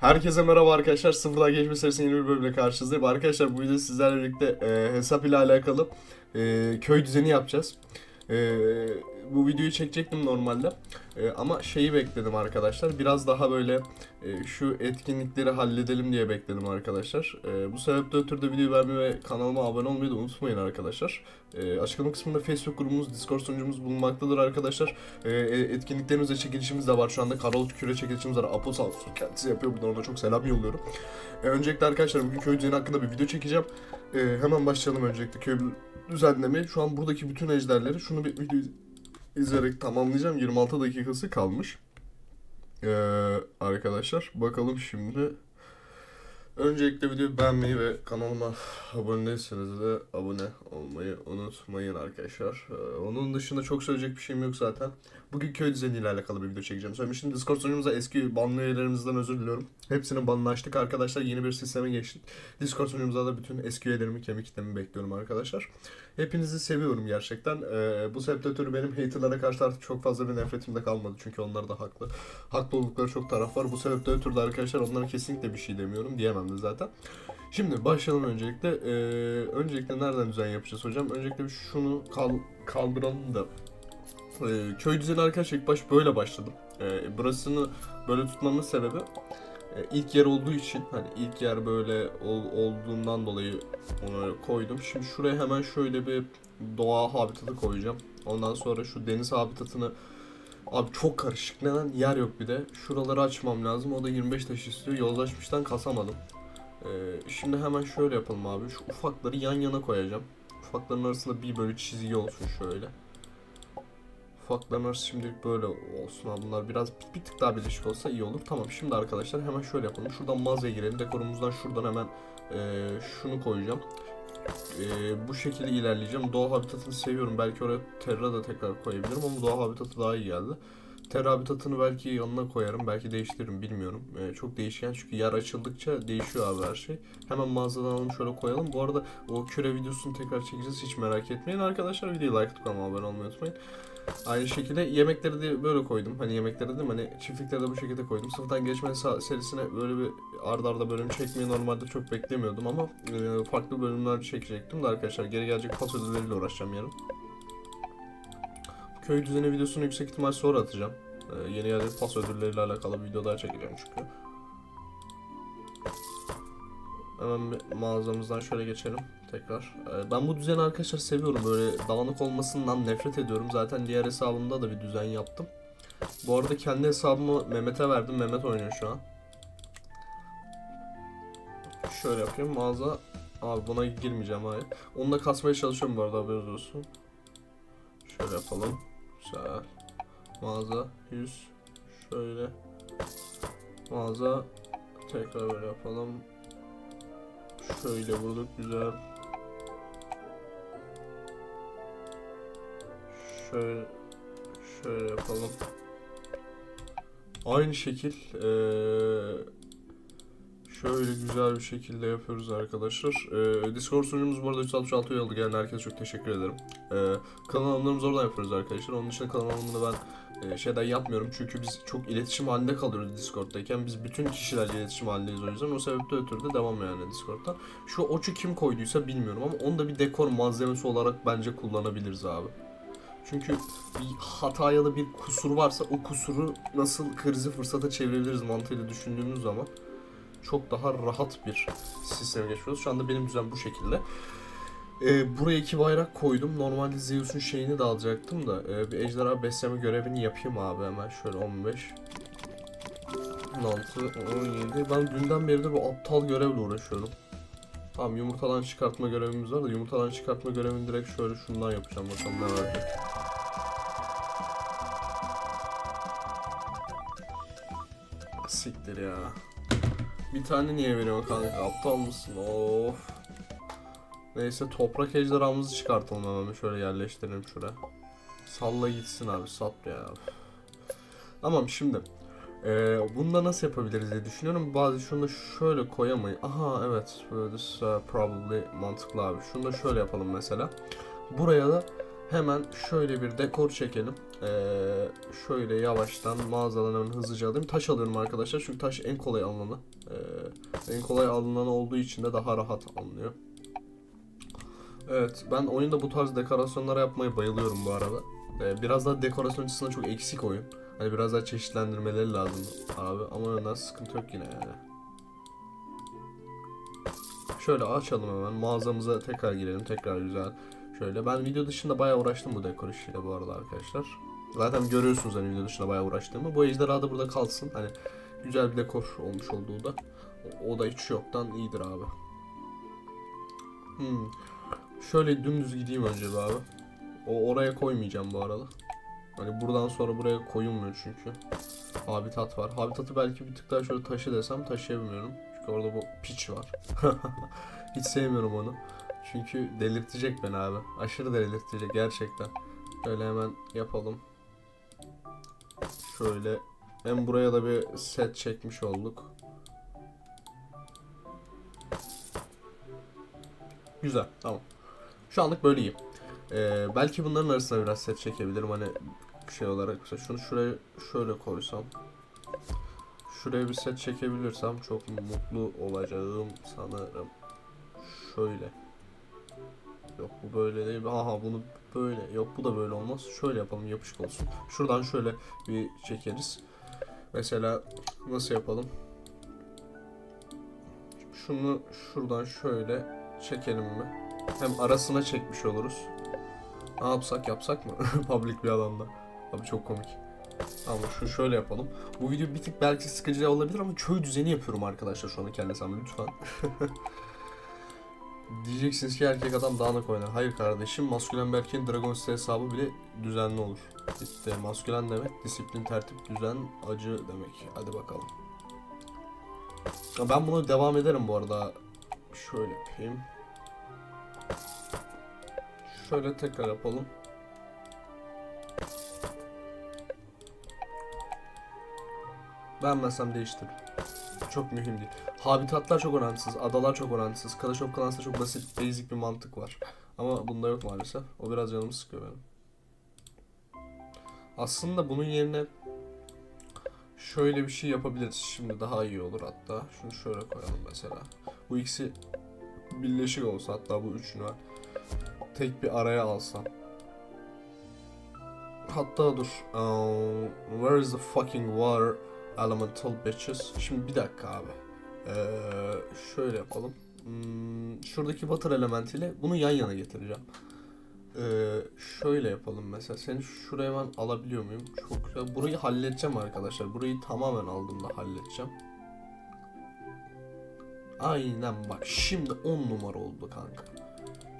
Herkese merhaba arkadaşlar. Sıfırdan geçme serisinin yeni bir bölümle karşınızdayım. Arkadaşlar bu videoda sizlerle birlikte e, hesap ile alakalı e, köy düzeni yapacağız. E, bu videoyu çekecektim normalde. E, ama şeyi bekledim arkadaşlar. Biraz daha böyle e, şu etkinlikleri halledelim diye bekledim arkadaşlar. E, bu sebeple ötürü de video beğenmeyi ve kanalıma abone olmayı da unutmayın arkadaşlar. E, açıklama kısmında Facebook grubumuz, Discord sunucumuz bulunmaktadır arkadaşlar. E, e, etkinliklerimiz ve çekilişimiz de var. Şu anda Karol Küre çekilişimiz var. Apo sağ olsun kendisi yapıyor. Buradan ona çok selam yolluyorum. E, öncelikle arkadaşlar bugün köy düzeni hakkında bir video çekeceğim. E, hemen başlayalım öncelikle köy düzenlemeye. Şu an buradaki bütün ejderleri şunu bir video izleyerek tamamlayacağım. 26 dakikası kalmış. E, arkadaşlar bakalım şimdi. Öncelikle videoyu beğenmeyi ve kanalıma abone değilseniz de abone olmayı unutmayın arkadaşlar. Ee, onun dışında çok söyleyecek bir şeyim yok zaten. Bugün köy düzeniyle alakalı bir video çekeceğim. Söylemiştim Discord sunucumuza eski banlı üyelerimizden özür diliyorum. Hepsini banlaştık arkadaşlar. Yeni bir sisteme geçtik. Discord sunucumuza da bütün eski üyelerimi, kemik kitlemi bekliyorum arkadaşlar. Hepinizi seviyorum gerçekten. Ee, bu sebeple ötürü benim haterlara karşı artık çok fazla bir nefretim de kalmadı. Çünkü onlar da haklı. Haklı oldukları çok taraf var. Bu sebeple ötürü de arkadaşlar onlara kesinlikle bir şey demiyorum. Diyemem de zaten. Şimdi başlayalım öncelikle. Ee, öncelikle nereden düzen yapacağız hocam? Öncelikle şunu kal kaldıralım da. Ee, köy düzeni arkadaşlar ilk baş böyle başladım. Ee, burasını böyle tutmamın sebebi e, ilk yer olduğu için hani ilk yer böyle ol- olduğundan dolayı onu koydum. Şimdi şuraya hemen şöyle bir doğa habitatı koyacağım. Ondan sonra şu deniz habitatını Abi çok karışık. Neden? Yer yok bir de. Şuraları açmam lazım. O da 25 taş istiyor. Yozlaşmıştan kasamadım. Ee, şimdi hemen şöyle yapalım abi. Şu ufakları yan yana koyacağım. Ufakların arasında bir böyle çizgi olsun şöyle. Ufakların arası şimdilik böyle olsun. Bunlar biraz bir, bir tık daha birleşik olsa iyi olur. Tamam şimdi arkadaşlar hemen şöyle yapalım. Şuradan mağazaya girelim. Dekorumuzdan şuradan hemen e, şunu koyacağım. E, bu şekilde ilerleyeceğim. Doğa habitatını seviyorum. Belki oraya Terra da tekrar koyabilirim ama doğa habitatı daha iyi geldi. Terra habitatını belki yanına koyarım. Belki değiştiririm bilmiyorum. E, çok değişken çünkü yer açıldıkça değişiyor abi her şey. Hemen mağazadan alalım şöyle koyalım. Bu arada o küre videosunu tekrar çekeceğiz. Hiç merak etmeyin arkadaşlar. Videoyu like atıp abone olmayı unutmayın. Aynı şekilde yemekleri de böyle koydum. Hani yemekleri dedim hani çiftlikleri de bu şekilde koydum. Sıfırdan geçme serisine böyle bir ardarda arda bölüm çekmeyi normalde çok beklemiyordum ama e, farklı bölümler çekecektim de arkadaşlar geri gelecek pas ödülleriyle uğraşacağım yarın. Köy düzeni videosunu yüksek ihtimal sonra atacağım. E, yeni gelecek pas ödülleriyle alakalı bir video daha çekeceğim çünkü. Hemen bir mağazamızdan şöyle geçelim tekrar. Ee, Ben bu düzeni arkadaşlar seviyorum. Böyle dağınık olmasından nefret ediyorum. Zaten diğer hesabımda da bir düzen yaptım. Bu arada kendi hesabımı Mehmet'e verdim. Mehmet oynuyor şu an. Şöyle yapayım. Mağaza... Abi buna girmeyeceğim hayır. Onu da kasmaya çalışıyorum bu arada haberiniz olsun. Şöyle yapalım. Güzel. Mağaza 100. Şöyle. Mağaza tekrar böyle yapalım. Şöyle vurduk güzel. Şöyle şöyle yapalım. Aynı şekil eee, şöyle güzel bir şekilde yapıyoruz arkadaşlar. Eee Discord sunucumuz bu arada 366 üye oldu. Gelen herkese çok teşekkür ederim. Eee kanal alımlarımızı oradan yapıyoruz arkadaşlar. Onun dışında kanal alımını ben e, şeyden yapmıyorum çünkü biz çok iletişim halinde kalıyoruz Discord'dayken biz bütün kişilerle iletişim halindeyiz o yüzden o sebeple ötürü de devam yani Discord'dan. Şu oçu kim koyduysa bilmiyorum ama onu da bir dekor malzemesi olarak bence kullanabiliriz abi. Çünkü bir hata ya da bir kusur varsa o kusuru nasıl krizi fırsata çevirebiliriz mantığıyla düşündüğümüz zaman çok daha rahat bir sisteme geçiyoruz. Şu anda benim düzen bu şekilde. Ee, buraya iki bayrak koydum. Normalde Zeus'un şeyini de alacaktım da e, bir ejderha besleme görevini yapayım abi hemen. Şöyle 15 16 17 Ben dünden beri de bu aptal görevle uğraşıyorum. Tamam yumurtadan çıkartma görevimiz var da yumurtadan çıkartma görevini direkt şöyle şundan yapacağım bakalım ne verecek. Siktir ya. Bir tane niye veriyor kanka? Aptal mısın? Of. Neyse toprak ejderhamızı çıkartalım hemen şöyle yerleştirelim şuraya. Salla gitsin abi sat ya. Tamam şimdi. Ee, bunu nasıl yapabiliriz diye düşünüyorum. Bazı şunu da şöyle koyamayız. Aha evet. This, uh, probably mantıklı abi. Şunu da şöyle yapalım mesela. Buraya da hemen şöyle bir dekor çekelim. Ee, şöyle yavaştan mağazadan hemen hızlıca alayım. Taş alıyorum arkadaşlar çünkü taş en kolay alınanı. Ee, en kolay alınanı olduğu için de daha rahat alınıyor. Evet ben oyunda bu tarz dekorasyonlara yapmayı bayılıyorum bu arada. Ee, biraz daha dekorasyon açısından çok eksik oyun. Hani biraz daha çeşitlendirmeleri lazım abi ama önden sıkıntı yok yine yani. Şöyle açalım hemen mağazamıza tekrar girelim tekrar güzel. Şöyle ben video dışında bayağı uğraştım bu dekor işiyle bu arada arkadaşlar. Zaten görüyorsunuz hani video dışında bayağı uğraştığımı. Bu ejderha da burada kalsın. Hani güzel bir dekor olmuş olduğu da. O, da hiç yoktan iyidir abi. Hmm. Şöyle dümdüz gideyim önce abi. O oraya koymayacağım bu arada. Hani buradan sonra buraya koyulmuyor çünkü. Habitat var. Habitatı belki bir tık daha şöyle taşı desem taşıyamıyorum. Çünkü orada bu piç var. Hiç sevmiyorum onu. Çünkü delirtecek beni abi. Aşırı delirtecek gerçekten. Şöyle hemen yapalım. Şöyle. Hem buraya da bir set çekmiş olduk. Güzel tamam. Şu anlık böyle iyi. Ee, belki bunların arasına biraz set çekebilirim hani şey olarak mesela şunu şuraya şöyle koysam şuraya bir set çekebilirsem çok mutlu olacağım sanırım şöyle yok bu böyle değil aha bunu böyle yok bu da böyle olmaz şöyle yapalım yapışık olsun şuradan şöyle bir çekeriz mesela nasıl yapalım şunu şuradan şöyle çekelim mi hem arasına çekmiş oluruz ne yapsak yapsak mı? Public bir alanda. Abi çok komik. Ama şu şöyle yapalım. Bu video bir tık belki sıkıcı olabilir ama köy düzeni yapıyorum arkadaşlar şu anda kendi hesabımda lütfen. Diyeceksiniz ki erkek adam dağınık oynar. Hayır kardeşim maskülen bir erkeğin Dragon City hesabı bile düzenli olur. İşte maskülen demek disiplin, tertip, düzen, acı demek. Hadi bakalım. Ya Ben bunu devam ederim bu arada. Şöyle yapayım. Şöyle tekrar yapalım. Beğenmezsem değiştiririm. Çok mühim değil. Habitatlar çok orantısız, adalar çok orantısız. Clash of Clans'ta çok basit, basic bir mantık var. Ama bunda yok maalesef. O biraz canımı sıkıyor benim. Aslında bunun yerine şöyle bir şey yapabiliriz. Şimdi daha iyi olur hatta. Şunu şöyle koyalım mesela. Bu ikisi birleşik olsa hatta bu üçünü tek bir araya alsam. Hatta dur. Um, where is the fucking water elemental bitches? Şimdi bir dakika abi. Ee, şöyle yapalım. Hmm, şuradaki water elementiyle bunu yan yana getireceğim. Ee, şöyle yapalım mesela. Seni şuraya ben alabiliyor muyum? Çok güzel. Burayı halledeceğim arkadaşlar. Burayı tamamen aldığımda halledeceğim. Aynen bak şimdi 10 numara oldu kanka.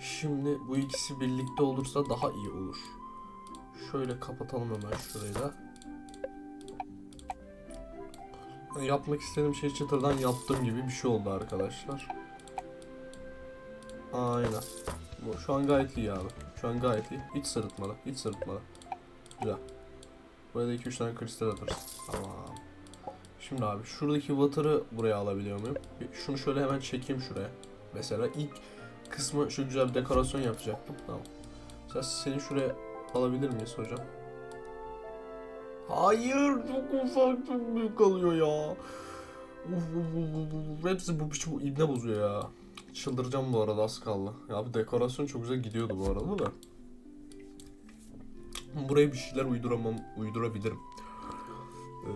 Şimdi bu ikisi birlikte olursa daha iyi olur. Şöyle kapatalım hemen şurayı da. Yapmak istediğim şey çıtırdan yaptığım gibi bir şey oldu arkadaşlar. Aynen. Bu şu an gayet iyi abi. Şu an gayet iyi. Hiç sırıtmadı. Hiç sırıtmadı. Güzel. Buraya da 2-3 tane kristal atarız. Tamam. Şimdi abi şuradaki water'ı buraya alabiliyor muyum? Şunu şöyle hemen çekeyim şuraya. Mesela ilk kısmı şu güzel bir dekorasyon yapacaktım. Tamam. Mesela seni şuraya alabilir miyiz hocam? Hayır çok ufak çok büyük kalıyor ya. Uf, uf, uf, uf. Hepsi bu biçim ibne bozuyor ya. Çıldıracağım bu arada az kaldı. Ya bu dekorasyon çok güzel gidiyordu bu arada da. Buraya bir şeyler uyduramam, uydurabilirim. Ee,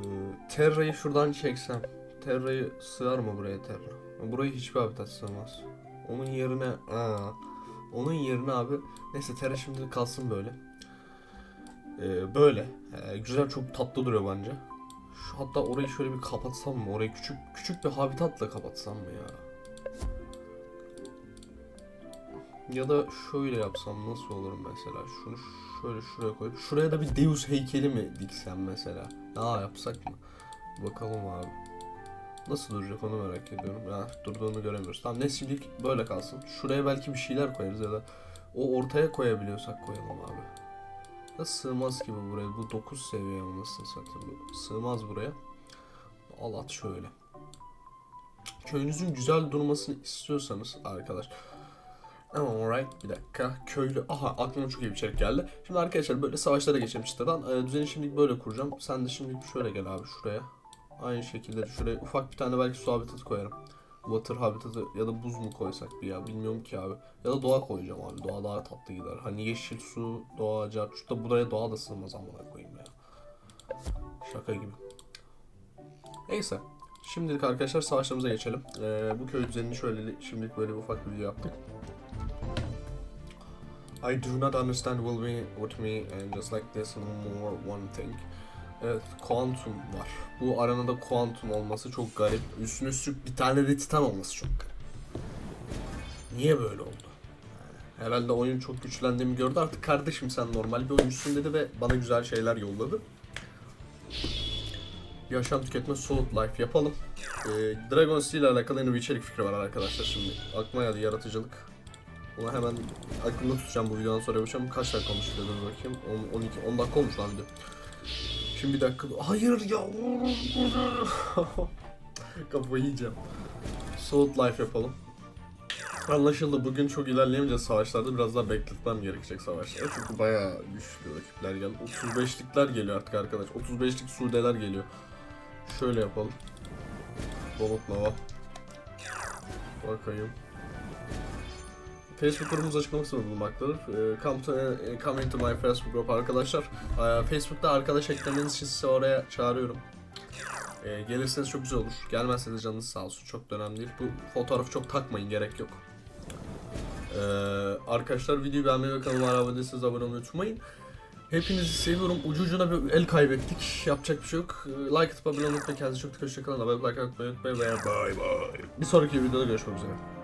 Terra'yı şuradan çeksem. Terra'yı sığar mı buraya Terra? Burayı hiçbir habitat sığmaz. Onun yerine aa, onun yerine abi neyse Terra şimdi kalsın böyle. Ee, böyle. Ee, güzel çok tatlı duruyor bence. Şu, hatta orayı şöyle bir kapatsam mı? Orayı küçük küçük bir habitatla kapatsam mı ya? Ya da şöyle yapsam nasıl olur mesela? Şunu şöyle şuraya koyup şuraya da bir Deus heykeli mi diksem mesela? Aa yapsak mı? Bakalım abi. Nasıl duracak onu merak ediyorum. Ya durduğunu göremiyoruz. Tamam ne şimdilik böyle kalsın. Şuraya belki bir şeyler koyarız ya da o ortaya koyabiliyorsak koyalım abi. Da sığmaz gibi buraya. Bu 9 seviye nasıl satayım? Sığmaz buraya. Al at şöyle. Köyünüzün güzel durmasını istiyorsanız arkadaş Alright bir dakika. Köylü. Aha aklıma çok iyi bir içerik geldi. Şimdi arkadaşlar böyle savaşlara geçelim çıtadan. Ee, düzeni şimdi böyle kuracağım. Sen de şimdi şöyle gel abi şuraya. Aynı şekilde şuraya ufak bir tane belki su koyarım. Water habitatı ya da buz mu koysak bir ya bilmiyorum ki abi. Ya da doğa koyacağım abi. Doğa daha tatlı gider. Hani yeşil su, doğa, cart. da buraya doğa da sığmaz amına koyayım ya. Şaka gibi. Neyse. Şimdilik arkadaşlar savaşlarımıza geçelim. Ee, bu köy düzenini şöyle şimdilik böyle bir ufak bir video yaptık. I do not understand will be with me and just like this more one thing. Evet, kuantum var. Bu aranada kuantum olması çok garip. Üstüne üstlük bir tane de titan olması çok garip. Niye böyle oldu? Herhalde oyun çok güçlendiğimi gördü. Artık kardeşim sen normal bir oyuncusun dedi ve bana güzel şeyler yolladı. Yaşam tüketme Soul Life yapalım. Ee, Dragon Steel ile alakalı yeni bir içerik fikri var arkadaşlar şimdi. Aklıma geldi yaratıcılık. Bunu hemen aklımda tutacağım bu videodan sonra yapacağım. Kaç dakika olmuş dedim bakayım. 10, 12, 10 dakika olmuş lan video. Şimdi bir dakika. Hayır ya. Kafayı yiyeceğim. Soul Life yapalım. Anlaşıldı. Bugün çok ilerleyemeyeceğiz savaşlarda. Biraz daha bekletmem gerekecek savaşları. Çünkü bayağı güçlü rakipler geldi. 35'likler geliyor artık arkadaş. 35'lik sudeler geliyor. Şöyle yapalım. Balık lava. Bakayım. Facebook grubumuz açıklama kısmında bulunmaktadır. Ee, Come, to, e, come into my Facebook group arkadaşlar. Ee, Facebook'ta arkadaş eklemeniz için sizi oraya çağırıyorum. Ee, gelirseniz çok güzel olur. Gelmezseniz canınız sağ olsun. Çok da önemli değil. Bu fotoğrafı çok takmayın. Gerek yok. Ee, arkadaşlar videoyu beğenmeyi ve kanalıma abone değilseniz abone olmayı unutmayın. Hepinizi seviyorum. Ucu ucuna bir el kaybettik. Yapacak bir şey yok. Like atıp abone olmayı unutmayın. Kendinize çok dikkat edin. Hoşçakalın. Abone olmayı unutmayın. Bye bye. Bir sonraki videoda görüşmek üzere.